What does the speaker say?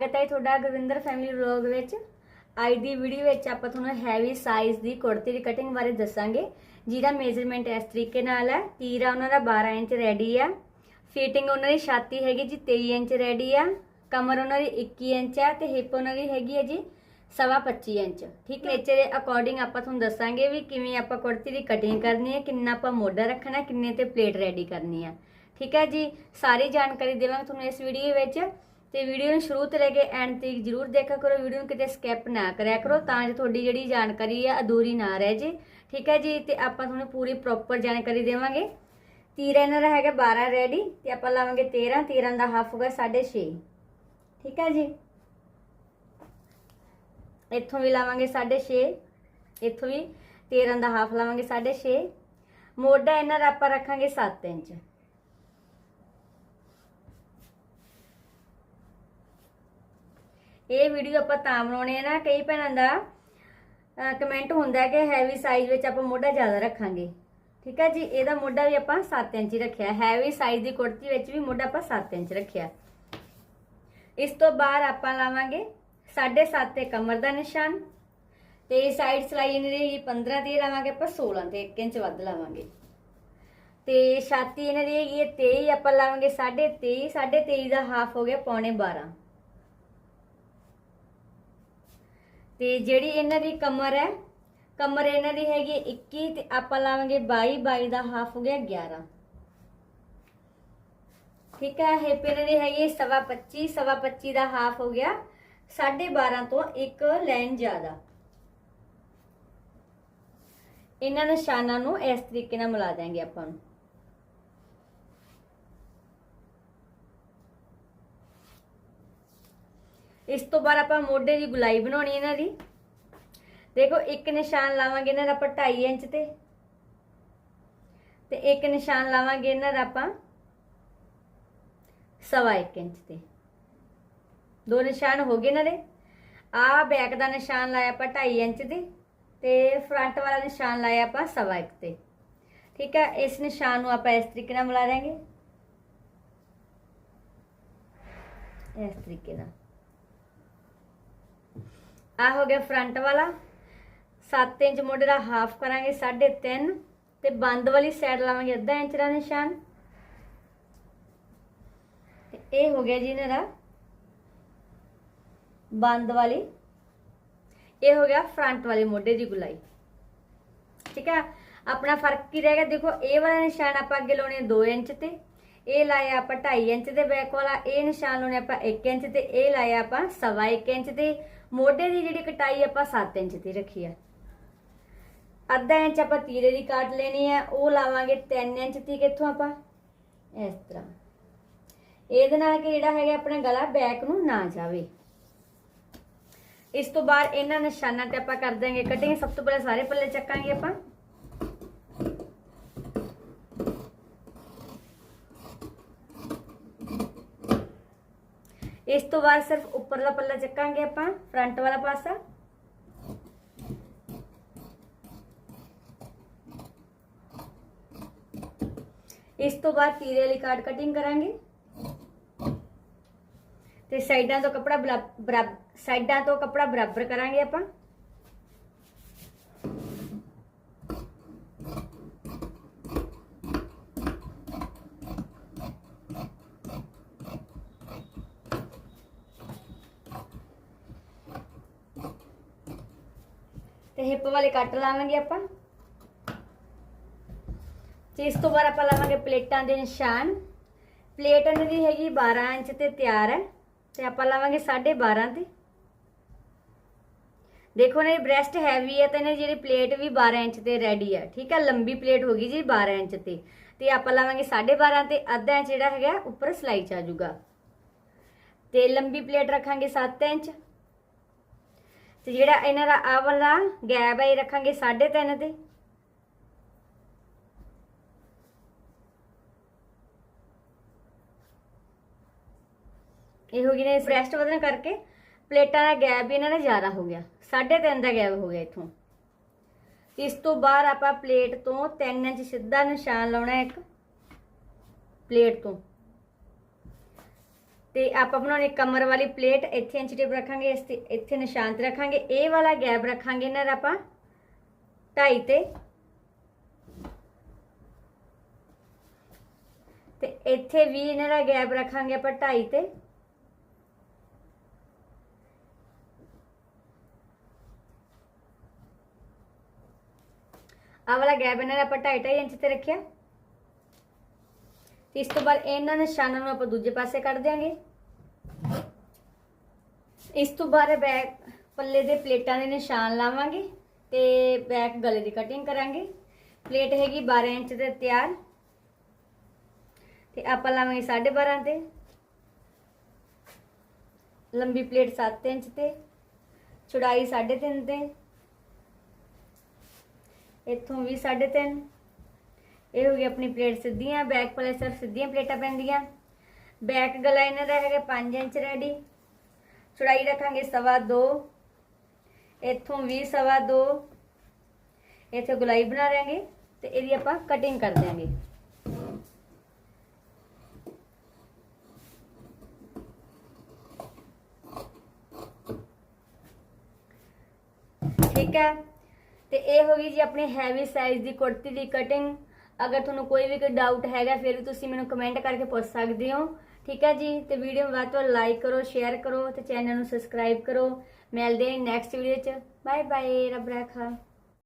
ਸਵਾਗਤ ਹੈ ਤੁਹਾਡਾ ਗੁਰਵਿੰਦਰ ਫੈਮਿਲੀ ਵਲੌਗ ਵਿੱਚ। ਅੱਜ ਦੀ ਵੀਡੀਓ ਵਿੱਚ ਆਪਾਂ ਤੁਹਾਨੂੰ ਹੈਵੀ ਸਾਈਜ਼ ਦੀ ਕੁੜਤੀ ਦੀ ਕਟਿੰਗ ਬਾਰੇ ਦੱਸਾਂਗੇ, ਜਿਹਦਾ ਮੇਜ਼ਰਮੈਂਟ ਇਸ ਤਰੀਕੇ ਨਾਲ ਹੈ। ਤੀਰਾ ਉਹਨਾਂ ਦਾ 12 ਇੰਚ ਰੈਡੀ ਆ। ਫਿਟਿੰਗ ਉਹਨਾਂ ਦੀ ਛਾਤੀ ਹੈਗੀ ਜੀ 23 ਇੰਚ ਰੈਡੀ ਆ। ਕਮਰ ਉਹਨਾਂ ਦੀ 21 ਇੰਚ ਆ ਤੇ ਹਿਪ ਉਹਨਾਂ ਦੀ ਹੈਗੀ ਹੈ ਜੀ ਸਵਾ 25 ਇੰਚ। ਠੀਕ ਹੈ? ਨੇਚਰ ਦੇ ਅਕੋਰਡਿੰਗ ਆਪਾਂ ਤੁਹਾਨੂੰ ਦੱਸਾਂਗੇ ਵੀ ਕਿਵੇਂ ਆਪਾਂ ਕੁੜਤੀ ਦੀ ਕਟਿੰਗ ਕਰਨੀ ਹੈ, ਕਿੰਨਾ ਆਪਾਂ ਮੋਢਾ ਰੱਖਣਾ, ਕਿੰਨੇ ਤੇ ਪਲੇਟ ਰੈਡੀ ਕਰਨੀ ਆ। ਠੀਕ ਹੈ ਜੀ? ਸਾਰੀ ਜਾਣਕਾਰੀ ਦੇਵਾਂਗੇ ਤੁਹਾਨੂੰ ਇਸ ਵੀਡੀਓ ਵਿੱਚ। ਤੇ ਵੀਡੀਓ ਨੂੰ ਸ਼ੁਰੂ ਤੋਂ ਲੈ ਕੇ ਐਂਡ ਤੱਕ ਜਰੂਰ ਦੇਖਿਆ ਕਰੋ। ਵੀਡੀਓ ਨੂੰ ਕਿਤੇ ਸਕਿਪ ਨਾ ਕਰਿਆ ਕਰੋ ਤਾਂ ਜੋ ਤੁਹਾਡੀ ਜਿਹੜੀ ਜਾਣਕਾਰੀ ਆ, ਅਧੂਰੀ ਨਾ ਰਹਿ ਜੇ। ਠੀਕ ਹੈ ਜੀ? ਤੇ ਆਪਾਂ ਤੁਹਾਨੂੰ ਪੂਰੀ ਪ੍ਰੋਪਰ ਜਾਣਕਾਰੀ ਦੇਵਾਂਗੇ। ਤੀਰਾ ਇਹਨਾਂ ਦਾ ਹੈਗਾ 12 ਰੈਡੀ ਤੇ ਆਪਾਂ ਲਾਵਾਂਗੇ 13 13 ਦਾ ਹਾਫ ਹੋਗਾ 6.5 ਠੀਕ ਹੈ ਜੀ? ਇੱਥੋਂ ਵੀ ਲਾਵਾਂਗੇ 6.5 ਇੱਥੋਂ ਵੀ 13 ਦਾ ਹਾਫ ਲਾਵਾਂਗੇ 6.5 ਮੋਢਾ ਇਹਨਾਂ ਦਾ ਆਪਾਂ ਰੱਖਾਂਗੇ 7 ਇੰਚ। ਇਹ ਵੀਡੀਓ ਆਪਾਂ ਤਾਂ ਬਣਾਉਣੇ ਆ ਨਾ, ਕਈ ਭੈਣਾਂ ਦਾ ਕਮੈਂਟ ਹੁੰਦਾ ਕਿ ਹੈਵੀ ਸਾਈਜ਼ ਵਿੱਚ ਆਪਾਂ ਮੋਢਾ ਜ਼ਿਆਦਾ ਰੱਖਾਂਗੇ। ਠੀਕ ਹੈ ਜੀ? ਇਹਦਾ ਮੋਢਾ ਵੀ ਆਪਾਂ 7 ਇੰਚ ਹੀ ਰੱਖਿਆ। ਹੈਵੀ ਸਾਈਜ਼ ਦੀ ਕੁੜਤੀ ਵਿੱਚ ਵੀ ਮੋਢਾ ਆਪਾਂ 7 ਇੰਚ ਰੱਖਿਆ। ਇਸ ਤੋਂ ਬਾਅਦ ਆਪਾਂ ਲਾਵਾਂਗੇ 7.5 ਤੇ ਕਮਰ ਦਾ ਨਿਸ਼ਾਨ। ਤੇ ਸਾਈਡ ਸਲਾਈ ਇਹਨਾਂ ਦੀ 15 ਤੇ ਲਾਵਾਂਗੇ ਆਪਾਂ 16 ਤੇ 1 ਇੰਚ ਵੱਧ ਲਾਵਾਂਗੇ। ਤੇ ਛਾਤੀ ਇਹਨਾਂ ਦੀ ਹੈਗੀ ਹੈ 23 ਆਪਾਂ ਲਾਵਾਂਗੇ 23.5 23.5 ਦਾ ਹਾਫ ਹੋ ਗਿਆ ਪੌਣੇ 12 ਤੇ ਜਿਹੜੀ ਇਹਨਾਂ ਦੀ ਕਮਰ ਹੈ, ਕਮਰ ਇਹਨਾਂ ਦੀ ਹੈਗੀ 21 ਤੇ ਆਪਾਂ ਲਾਵਾਂਗੇ 22 22 ਦਾ ਹਾਫ ਹੋ ਗਿਆ 11 ਠੀਕ ਹੈ ਹਿਪ ਇਹਨਾਂ ਦੀ ਹੈਗੀ ਸਵਾ 25 ਸਵਾ 25 ਦਾ ਹਾਫ ਹੋ ਗਿਆ 12.5 ਤੋਂ ਇੱਕ ਲਾਈਨ ਜ਼ਿਆਦਾ। ਇਹਨਾਂ ਨਿਸ਼ਾਨਾਂ ਨੂੰ ਇਸ ਤਰੀਕੇ ਨਾਲ ਮਿਲਾ ਦਾਂਗੇ ਆਪਾਂ ਨੂੰ। ਇਸ ਤੋਂ ਬਾਅਦ ਆਪਾਂ ਮੋਢੇ ਦੀ ਗੁਲਾਈ ਬਣਾਉਣੀ ਇਹਨਾਂ ਦੀ। ਦੇਖੋ, ਇੱਕ ਨਿਸ਼ਾਨ ਲਾਵਾਂਗੇ ਇਹਨਾਂ ਦਾ ਆਪਾਂ 2.5 ਇੰਚ ਤੇ। ਤੇ ਇੱਕ ਨਿਸ਼ਾਨ ਲਾਵਾਂਗੇ ਇਹਨਾਂ ਦਾ ਆਪਾਂ ਸਵਾ 1 ਇੰਚ ਤੇ। ਦੋ ਨਿਸ਼ਾਨ ਹੋ ਗਏ ਇਹਨਾਂ ਦੇ। ਆ ਬੈਕ ਦਾ ਨਿਸ਼ਾਨ ਲਾਇਆ ਆਪਾਂ 2.5 ਇੰਚ ਤੇ ਤੇ ਫਰੰਟ ਵਾਲਾ ਨਿਸ਼ਾਨ ਲਾਇਆ ਆਪਾਂ ਸਵਾ 1 ਤੇ। ਠੀਕ ਹੈ ਇਸ ਨਿਸ਼ਾਨ ਨੂੰ ਆਪਾਂ ਇਸ ਤਰੀਕੇ ਨਾਲ ਮਿਲਾ ਦਾਂਗੇ ਇਸ ਤਰੀਕੇ ਨਾਲ। ਆ ਹੋ ਗਿਆ ਫਰੰਟ ਵਾਲਾ। 7 ਇੰਚ ਮੋਢੇ ਦਾ ਹਾਫ ਕਰਾਂਗੇ 3.5 ਤੇ ਬੰਦ ਵਾਲੀ ਸਾਈਡ ਲਾਵਾਂਗੇ ਅੱਧਾ ਇੰਚ ਦਾ ਨਿਸ਼ਾਨ। ਤੇ ਇਹ ਹੋ ਗਿਆ ਜੀ ਇਹਨਾਂ ਦਾ ਬੰਦ ਵਾਲੀ। ਇਹ ਹੋ ਗਿਆ ਫਰੰਟ ਵਾਲੇ ਮੋਢੇ ਦੀ ਗੁਲਾਈ। ਠੀਕ ਹੈ ਆਪਣਾ ਫ਼ਰਕ ਕੀ ਰਹਿ ਗਿਆ? ਦੇਖੋ, ਇਹ ਵਾਲਾ ਨਿਸ਼ਾਨ ਆਪਾਂ ਅੱਗੇ ਲਾਉਣੇ 2 ਇੰਚ ਤੇ। ਇਹ ਲਾਇਆ ਆਪਾਂ 2.5 ਇੰਚ ਦੇ ਬੈਕ ਵਾਲਾ, ਇਹ ਨਿਸ਼ਾਨ ਲਾਉਣੇ ਆਪਾਂ 1 ਇੰਚ ਤੇ, ਇਹ ਲਾਇਆ ਆਪਾਂ 1.5 ਇੰਚ ਤੇ ਮੋਢੇ ਦੀ ਜਿਹੜੀ ਕਟਾਈ ਆਪਾਂ 7 ਇੰਚ ਦੀ ਰੱਖੀ ਆ। ਅੱਧਾ ਇੰਚ ਆਪਾਂ ਤੀਰੇ ਦੀ ਕਾਟ ਲੈਣੀ ਆ, ਉਹ ਲਾਵਾਂਗੇ 3 ਇੰਚ ਤੇ ਕਿੱਥੋਂ ਆਪਾਂ? ਇਸ ਤਰ੍ਹਾਂ। ਇਹਦੇ ਨਾਲ ਕਿ ਜਿਹੜਾ ਹੈਗਾ ਆਪਣਾ ਗਲਾ ਬੈਕ ਨੂੰ ਨਾ ਜਾਵੇ। ਇਸ ਤੋਂ ਬਾਅਦ ਇਹਨਾਂ ਨਿਸ਼ਾਨਾਂ ਤੇ ਆਪਾਂ ਕਰ ਦਾਂਗੇ ਕਟਿੰਗ ਸਭ ਤੋਂ ਪਹਿਲਾਂ ਸਾਰੇ ਪੱਲੇ ਚੱਕਾਂਗੇ ਆਪਾਂ। ਇਸ ਤੋਂ ਬਾਅਦ ਸਿਰਫ ਉੱਪਰਲਾ ਪੱਲਾ ਚੱਕਾਂਗੇ ਆਪਾਂ ਫਰੰਟ ਵਾਲਾ ਪਾਸਾ। ਇਸ ਤੋਂ ਬਾਅਦ ਤੀਰੇ ਵਾਲੀ ਕਾਟ ਕਟਿੰਗ ਕਰਾਂਗੇ। ਤੇ ਸਾਈਡਾਂ ਤੋਂ ਕਪੜਾ ਬਰਾਬਰ ਸਾਈਡਾਂ ਤੋਂ ਕਪੜਾ ਬਰਾਬਰ ਕਰਾਂਗੇ ਆਪਾਂ। ਹਿੱਪ ਵਾਲੇ ਕੱਟ ਲਾਵਾਂਗੇ ਆਪਾਂ ਤੇ ਇਸ ਤੋਂ ਬਾਅਦ ਆਪਾਂ ਲਾਵਾਂਗੇ ਪਲੇਟਾਂ ਦੇ ਨਿਸ਼ਾਨ ਪਲੇਟ ਇਹਨਾਂ ਦੀ ਹੈਗੀ 12 ਇੰਚ ਤੇ ਤਿਆਰ ਹੈ ਤੇ ਆਪਾਂ ਲਾਵਾਂਗੇ 12.5 ਤੇ ਦੇਖੋ ਨੇ ਬ੍ਰੈਸਟ ਹੈਵੀ ਹੈ ਤੇ ਇਹਨੇ ਜਿਹੜੀ ਪਲੇਟ ਵੀ 12 ਇੰਚ ਤੇ ਰੈਡੀ ਹੈ ਠੀਕ ਹੈ ਲੰਬੀ ਪਲੇਟ ਹੋ ਗਈ ਜੀ 12 ਇੰਚ ਤੇ ਤੇ ਆਪਾਂ ਲਾਵਾਂਗੇ 12.5 ਤੇ ਅੱਧਾ ਇੰਚ ਜਿਹੜਾ ਹੈਗਾ ਉੱਪਰ ਸਲਾਈ ਚ ਆ ਜਾਊਗਾ ਤੇ ਲੰਬੀ ਪਲੇਟ ਰੱਖਾਂਗੇ 7 ਇੰਚ ਤੇ ਜਿਹੜਾ ਇਹਨਾਂ ਦਾ ਆਹ ਵਾਲਾ ਗੈਪ ਹੈ, ਇਹ ਰੱਖਾਂਗੇ 3.5 ਤੇ। ਇਹ ਹੋ ਗਈ ਨੇ ਬ੍ਰੈਸਟ ਵਧਣ ਕਰਕੇ ਪਲੇਟਾਂ ਦਾ ਗੈਪ ਵੀ ਇਹਨਾਂ ਦਾ ਜ਼ਿਆਦਾ ਹੋ ਗਿਆ। 3.5 ਦਾ ਗੈਪ ਹੋ ਗਿਆ ਇਥੋਂ। ਇਸ ਤੋਂ ਬਾਅਦ ਆਪਾਂ ਪਲੇਟ ਤੋਂ 3 ਇੰਚ ਸਿੱਧਾ ਨਿਸ਼ਾਨ ਲਾਉਣਾ ਇੱਕ। ਪਲੇਟ ਤੋਂ। ਤੇ ਆਪਾਂ ਬਣਾਉਣੀ ਕਮਰ ਵਾਲੀ ਪਲੇਟ, ਇੱਥੇ ਇੰਚ ਟੇਪ ਰੱਖਾਂਗੇ, ਇਸ ਤੇ ਇੱਥੇ ਨਿਸ਼ਾਨ ਤੇ ਰੱਖਾਂਗੇ। ਇਹ ਵਾਲਾ ਗੈਪ ਰੱਖਾਂਗੇ ਇਹਨਾਂ ਦਾ ਆਪਾਂ ਢਾਈ ਤੇ। ਤੇ ਇੱਥੇ ਵੀ ਇਹਨਾਂ ਦਾ ਗੈਪ ਰੱਖਾਂਗੇ ਆਪਾਂ ਢਾਈ ਤੇ। ਆਹ ਵਾਲਾ ਗੈਪ ਇਹਨਾਂ ਦਾ ਆਪਾਂ 2.5 ਇੰਚ ਤੇ ਰੱਖਿਆ। ਤੇ ਇਸ ਤੋਂ ਬਾਅਦ ਇਹਨਾਂ ਨਿਸ਼ਾਨਾਂ ਨੂੰ ਆਪਾਂ ਦੂਜੇ ਪਾਸੇ ਕੱਢ ਦਿਆਂਗੇ। ਇਸ ਤੋਂ ਬਾਅਦ ਬੈਕ ਪੱਲੇ ਦੇ ਪਲੇਟਾਂ ਦੇ ਨਿਸ਼ਾਨ ਲਾਵਾਂਗੇ ਤੇ ਬੈਕ ਗਲੇ ਦੀ ਕਟਿੰਗ ਕਰਾਂਗੇ। ਪਲੇਟ ਹੈਗੀ 12 ਇੰਚ ਤੇ ਤਿਆਰ। ਤੇ ਆਪਾਂ ਲਾਵਾਂਗੇ 12.5 ਤੇ। ਲੰਬੀ ਪਲੇਟ 7 ਇੰਚ ਤੇ। ਚੌੜਾਈ 3.5 ਤੇ। ਇੱਥੋਂ ਵੀ 3.5 ਇਹ ਹੋ ਗਈ ਆਪਣੀ ਪਲੇਟ ਸਿੱਧੀਆਂ, ਬੈਕ ਪਲੇ ਸਿਰਫ ਸਿੱਧੀਆਂ ਪਲੇਟਾਂ ਪੈਂਦੀਆਂ। ਬੈਕ ਗਲਾ ਇਹਨਾਂ ਦਾ ਹੈਗਾ 5 ਇੰਚ ਰੈਡੀ ਚੌੜਾਈ ਰੱਖਾਂਗੇ ਸਵਾ ਦੋ। ਇੱਥੋਂ ਵੀ ਸਵਾ ਦੋ। ਇੱਥੇ ਗੁਲਾਈ ਬਣਾ ਲਾਂਗੇ ਤੇ ਇਹਦੀ ਆਪਾਂ ਕਟਿੰਗ ਕਰ ਦਿਆਂਗੇ। ਠੀਕ ਹੈ? ਤੇ ਇਹ ਹੋ ਗਈ ਜੀ ਆਪਣੀ ਹੈਵੀ ਸਾਈਜ਼ ਦੀ ਕੁੜਤੀ ਦੀ ਕਟਿੰਗ ਅਗਰ ਤੁਹਾਨੂੰ ਕੋਈ ਵੀ ਕੋਈ ਡਾਊਟ ਹੈਗਾ, ਫਿਰ ਵੀ ਤੁਸੀਂ ਮੈਨੂੰ ਕਮੈਂਟ ਕਰਕੇ ਪੁੱਛ ਸਕਦੇ ਹੋ। ਠੀਕ ਹੈ ਜੀ? ਤੇ ਵੀਡੀਓ ਨੂੰ ਵੱਧ ਤੋਂ ਲਾਈਕ ਕਰੋ ਸ਼ੇਅਰ ਕਰੋ ਤੇ ਚੈਨਲ ਨੂੰ ਸਬਸਕ੍ਰਾਈਬ ਕਰੋ। ਮਿਲਦੇ ਹਾਂ ਨੈਕਸਟ ਵੀਡੀਓ ਚ। ਬਾਏ ਬਾਏ ਰੱਬ ਰਾਖਾ।